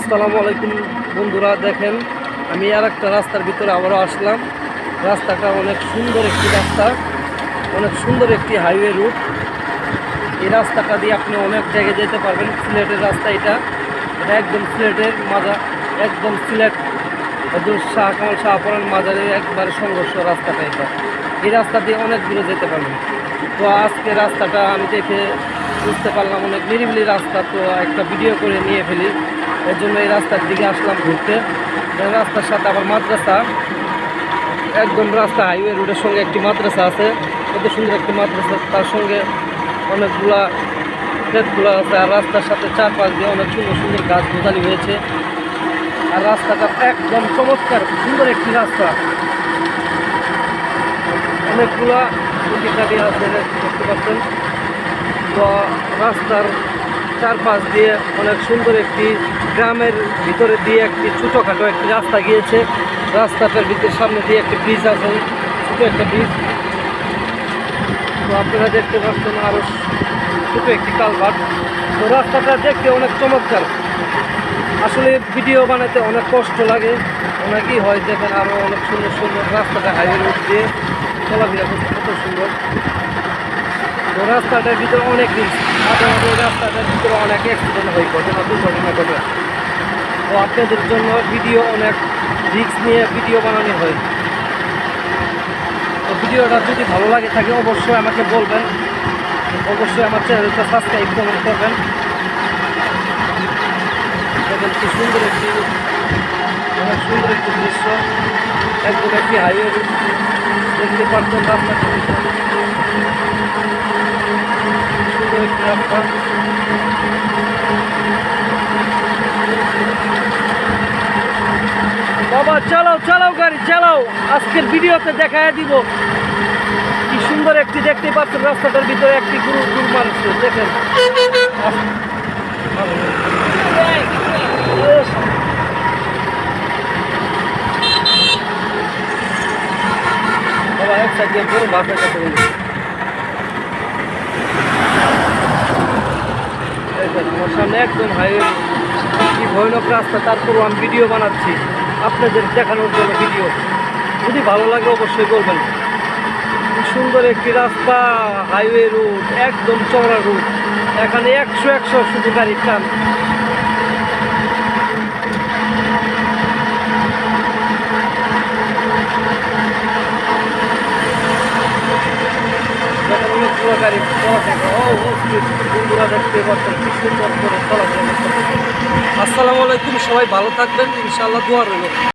আসসালামু আলাইকুম বন্ধুরা, দেখেন, আমি আর একটা রাস্তার ভিতরে আবারও আসলাম। রাস্তাটা অনেক সুন্দর একটি রাস্তা, অনেক সুন্দর একটি হাইওয়ে রুট। এই রাস্তাটা দিয়ে আপনি অনেক জায়গায় যেতে পারবেন। সিলেটের রাস্তা এটা। এটা একদম সিলেটের মাজা একদম সিলেট হজুর শাহ কামাল শাহপুরান মাজারের একবারে সংঘর্ষ রাস্তাটা এটা। এই রাস্তা দিয়ে অনেক দূরে যেতে পারবেন। তো আজকে রাস্তাটা আমি দেখে বুঝতে পারলাম অনেক নিরিবিলি রাস্তা, তো একটা ভিডিও করে নিয়ে ফেলি। এর জন্য এই রাস্তার দিকে আসলাম ঘুরতে। রাস্তার সাথে আবার মাদ্রাসা। একদম রাস্তা হাইওয়ে রোডের সঙ্গে একটি মাদ্রাসা আছে। কত সুন্দর একটি মাদ্রাসা। তার সঙ্গে অনেকগুলা ক্ষেতগুলো আছে আর রাস্তার সাথে চারপাশ দিয়ে অনেক সুন্দর সুন্দর গাছ গোছালি হয়েছে। আর রাস্তাটা একদম চমৎকার, সুন্দর একটি রাস্তা। অনেকগুলা খুঁটিখাটি আছে, দেখতে পাচ্ছেন। তো রাস্তার চারপাশ দিয়ে অনেক সুন্দর একটি গ্রামের ভিতরে দিয়ে একটি ছোটোখাটো একটি রাস্তা গিয়েছে। রাস্তাটার ভিতরে সামনে দিয়ে একটি ব্রিজ আছে, ছোটো একটা ব্রিজ তো আপনারা দেখতে পাচ্ছেন আরও ছোটো একটি কালভার্ট তো রাস্তাটা দেখতে অনেক চমৎকার। আসলে ভিডিও বানাতে অনেক কষ্ট লাগে। অনেকই হয় দেখেন আরও অনেক সুন্দর সুন্দর রাস্তাটা হাইওয়ে রোড দিয়ে চলাফেরা করতে কত সুন্দর। রাস্তাটার ভিতরে অনেক রিস্ক মাঝে রাস্তাটার ভিতরে অনেক অ্যাক্সিডেন্ট হয়ে ঘটনা দুর্ঘটনা ঘটে তো আপনাদের জন্য ভিডিও অনেক রিস্ক নিয়ে ভিডিও বানানো হয়। তো ভিডিওটা যদি ভালো লাগে থাকে, অবশ্যই আমাকে বলবেন। অবশ্যই আমার চ্যানেলটা সাবস্ক্রাইব কমেন্ট করবেন। দেখেন কি সুন্দর একটি, অনেক সুন্দর একটি দৃশ্য। একদম একটি হাইওয়ে দেখতে পাচ্ছেন রাস্তাটি সুন্দর একটি রাস্তা বাবা, চালাও চালাও গাড়ি, চালাও। আজকের ভিডিওতে দেখায় দিব কি সুন্দর একটি দেখতে পাচ্ছেন রাস্তাটার ভিতরে একটি গুরু গুরু মানুষ দেখেন। এক সাইড দিয়ে সামনে একদম হাইওয়ে কি ভয়ানক রাস্তা তারপরও আমি ভিডিও বানাচ্ছি। আপনাদের দেখানোর জন্য ভিডিও যদি ভালো লাগে অবশ্যই বলবেন কি সুন্দর একটি রাস্তা হাইওয়ে রুট একদম চওড়া রুট এখানে একশো একশো শুধু টান গাড়ি কি- বন্ধুরা দেখতে পাচ্ছেন কি সুন্দর করে আসসালামু আলাইকুম সবাই ভালো থাকবেন ইনশাআল্লাহ দোয়া রইল।